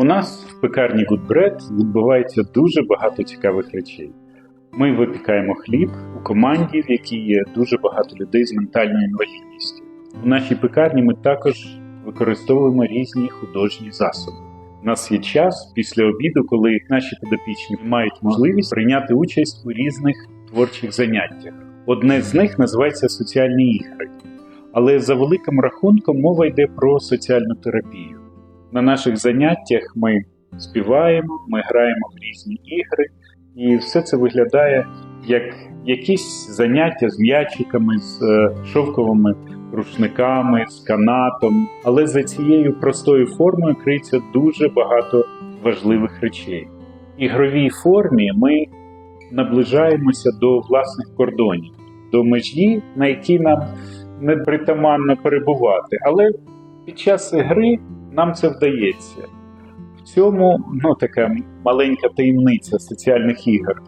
У нас в пекарні Good Bread відбувається дуже багато цікавих речей. Ми випікаємо хліб у команді, в якій є дуже багато людей з ментальною інвалідністю. У нашій пекарні ми також використовуємо різні художні засоби. У нас є час після обіду, коли наші підопічні мають можливість прийняти участь у різних творчих заняттях. Одне з них називається соціальні ігри. Але за великим рахунком мова йде про соціальну терапію. На наших заняттях ми співаємо, ми граємо в різні ігри, і все це виглядає як якісь заняття з м'ячиками, з е, шовковими рушниками, з канатом. Але за цією простою формою криється дуже багато важливих речей. В ігровій формі ми наближаємося до власних кордонів, до межі, на якій нам не притаманно перебувати. Але під час гри нам це вдається. В цьому ну, така маленька таємниця соціальних ігор.